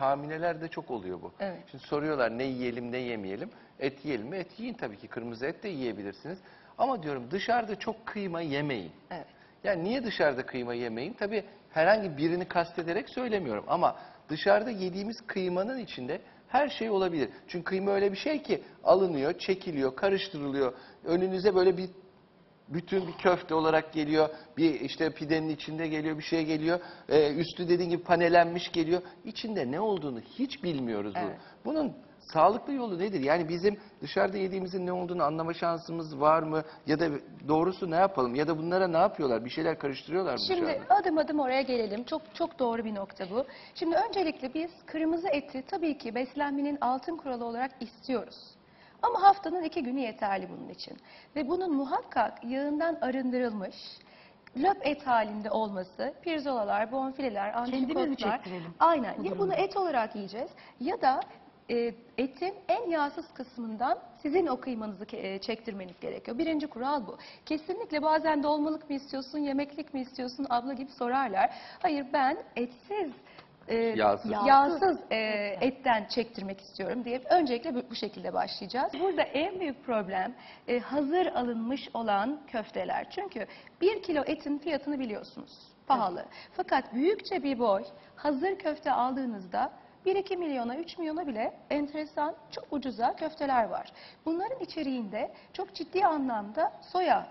hamilelerde çok oluyor bu. Evet. Şimdi soruyorlar ne yiyelim ne yemeyelim. Et yiyelim mi? Et yiyin tabii ki. Kırmızı et de yiyebilirsiniz. Ama diyorum dışarıda çok kıyma yemeyin. Evet. Yani niye dışarıda kıyma yemeyin? Tabii herhangi birini kastederek söylemiyorum ama dışarıda yediğimiz kıymanın içinde her şey olabilir. Çünkü kıyma öyle bir şey ki alınıyor, çekiliyor, karıştırılıyor. Önünüze böyle bir bütün bir köfte olarak geliyor. Bir işte pidenin içinde geliyor, bir şey geliyor. Ee, üstü dediğin gibi panelenmiş geliyor. İçinde ne olduğunu hiç bilmiyoruz. bu. Evet. Bunun sağlıklı yolu nedir? Yani bizim dışarıda yediğimizin ne olduğunu anlama şansımız var mı? Ya da doğrusu ne yapalım? Ya da bunlara ne yapıyorlar? Bir şeyler karıştırıyorlar mı Şimdi dışarıda? adım adım oraya gelelim. Çok çok doğru bir nokta bu. Şimdi öncelikle biz kırmızı eti tabii ki beslenmenin altın kuralı olarak istiyoruz. Ama haftanın iki günü yeterli bunun için. Ve bunun muhakkak yağından arındırılmış, löp et halinde olması, pirzolalar, bonfileler, antrikotlar. Aynen. bu Ya bunu et olarak yiyeceğiz ya da e, etin en yağsız kısmından sizin o kıymanızı e, çektirmeniz gerekiyor. Birinci kural bu. Kesinlikle bazen dolmalık mı istiyorsun, yemeklik mi istiyorsun abla gibi sorarlar. Hayır ben etsiz e, Yağsız. yağsız e, etten çektirmek istiyorum diye öncelikle bu, bu şekilde başlayacağız. Burada en büyük problem e, hazır alınmış olan köfteler. Çünkü bir kilo etin fiyatını biliyorsunuz. Pahalı. Fakat büyükçe bir boy hazır köfte aldığınızda 1-2 milyona, 3 milyona bile enteresan, çok ucuza köfteler var. Bunların içeriğinde çok ciddi anlamda soya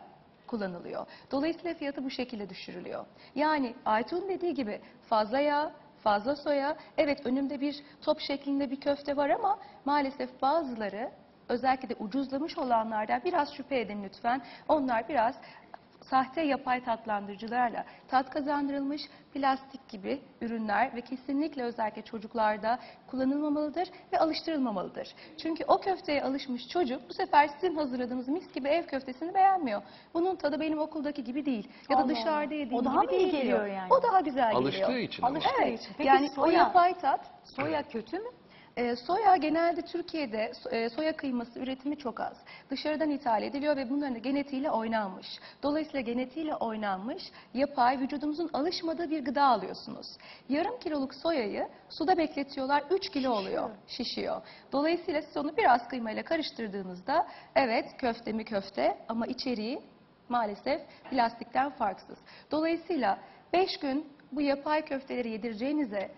kullanılıyor. Dolayısıyla fiyatı bu şekilde düşürülüyor. Yani Aytun dediği gibi fazla yağ, fazla soya, evet önümde bir top şeklinde bir köfte var ama maalesef bazıları özellikle de ucuzlamış olanlardan biraz şüphe edin lütfen. Onlar biraz sahte yapay tatlandırıcılarla tat kazandırılmış plastik gibi ürünler ve kesinlikle özellikle çocuklarda kullanılmamalıdır ve alıştırılmamalıdır. Çünkü o köfteye alışmış çocuk bu sefer sizin hazırladığınız mis gibi ev köftesini beğenmiyor. Bunun tadı benim okuldaki gibi değil ya da Allah dışarıda yediğim O daha gibi mı iyi değil geliyor diyor. yani? O daha güzel Alıştığı geliyor. için ama. Alıştığı Evet. için. Peki yani o soya? yapay tat Soya kötü mü? E, soya genelde Türkiye'de e, soya kıyması üretimi çok az. Dışarıdan ithal ediliyor ve bunların genetiğiyle oynanmış. Dolayısıyla genetiğiyle oynanmış yapay vücudumuzun alışmadığı bir gıda alıyorsunuz. Yarım kiloluk soyayı suda bekletiyorlar 3 kilo oluyor. Şişiyor. Dolayısıyla siz onu biraz kıymayla karıştırdığınızda evet köfte mi köfte ama içeriği maalesef plastikten farksız. Dolayısıyla 5 gün bu yapay köfteleri yedireceğinize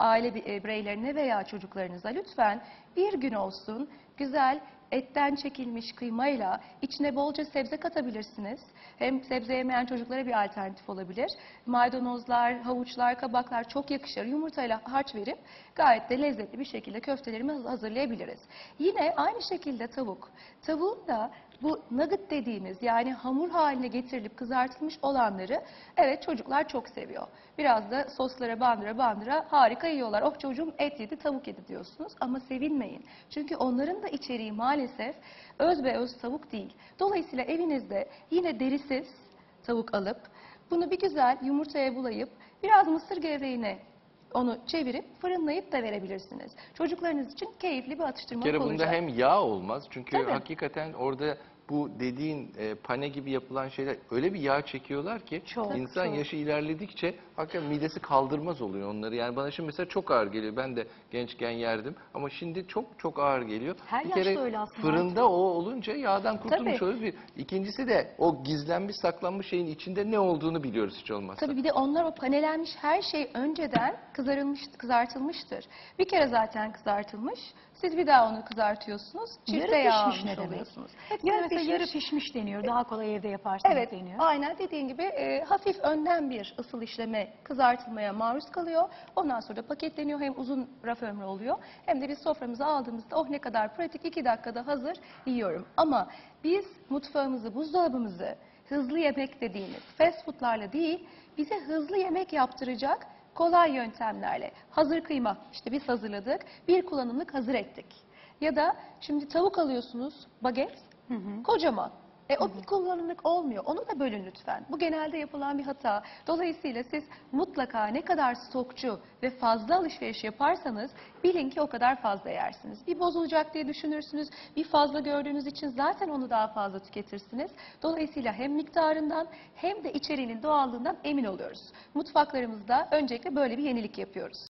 aile e, bireylerine veya çocuklarınıza lütfen bir gün olsun güzel etten çekilmiş kıymayla içine bolca sebze katabilirsiniz. Hem sebze yemeyen çocuklara bir alternatif olabilir. Maydanozlar, havuçlar, kabaklar çok yakışır. Yumurtayla harç verip gayet de lezzetli bir şekilde köftelerimi haz- hazırlayabiliriz. Yine aynı şekilde tavuk. Tavuğun da bu nugget dediğimiz yani hamur haline getirilip kızartılmış olanları evet çocuklar çok seviyor. Biraz da soslara bandıra bandıra harika yiyorlar. Oh çocuğum et yedi tavuk yedi diyorsunuz ama sevinmeyin. Çünkü onların da içeriği maalesef öz ve öz tavuk değil. Dolayısıyla evinizde yine derisiz tavuk alıp bunu bir güzel yumurtaya bulayıp biraz mısır gevreğine onu çevirip fırınlayıp da verebilirsiniz. Çocuklarınız için keyifli bir Bir atıştırmalık kere olacak. bunda hem yağ olmaz. Çünkü Tabii. hakikaten orada bu dediğin e, pane gibi yapılan şeyler öyle bir yağ çekiyorlar ki Çok, insan çok. yaşı ilerledikçe hakikaten midesi kaldırmaz oluyor onları. Yani bana şimdi mesela çok ağır geliyor. Ben de gençken yerdim ama şimdi çok çok ağır geliyor. Her bir yaşta kere öyle aslında fırında o olunca yağdan kurtulmuş Tabii. oluyoruz. Bir. İkincisi de o gizlenmiş saklanmış şeyin içinde ne olduğunu biliyoruz hiç olmazsa. Tabii bir de onlar o panelenmiş her şey önceden kızarılmış, kızartılmıştır. Bir kere zaten kızartılmış. Siz bir daha onu kızartıyorsunuz. Çifte yağ almış ne oluyorsunuz. Hepsini mesela pişmiş. yarı pişmiş deniyor. Daha kolay evde yaparsınız Evet, deniyor. aynen dediğin gibi e, hafif önden bir ısıl işleme, kızartılmaya maruz kalıyor. Ondan sonra da paketleniyor. Hem uzun raf ömrü oluyor. Hem de biz soframıza aldığımızda oh ne kadar pratik, iki dakikada hazır yiyorum. Ama biz mutfağımızı, buzdolabımızı hızlı yemek dediğimiz fast foodlarla değil, bize hızlı yemek yaptıracak kolay yöntemlerle. Hazır kıyma, işte biz hazırladık, bir kullanımlık hazır ettik. Ya da şimdi tavuk alıyorsunuz, baget, kocaman. E, o bir kullanımlık olmuyor. Onu da bölün lütfen. Bu genelde yapılan bir hata. Dolayısıyla siz mutlaka ne kadar stokçu ve fazla alışveriş yaparsanız bilin ki o kadar fazla yersiniz. Bir bozulacak diye düşünürsünüz. Bir fazla gördüğünüz için zaten onu daha fazla tüketirsiniz. Dolayısıyla hem miktarından hem de içeriğinin doğallığından emin oluyoruz. Mutfaklarımızda öncelikle böyle bir yenilik yapıyoruz.